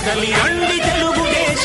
కదలి రండి తెలుగుదేశ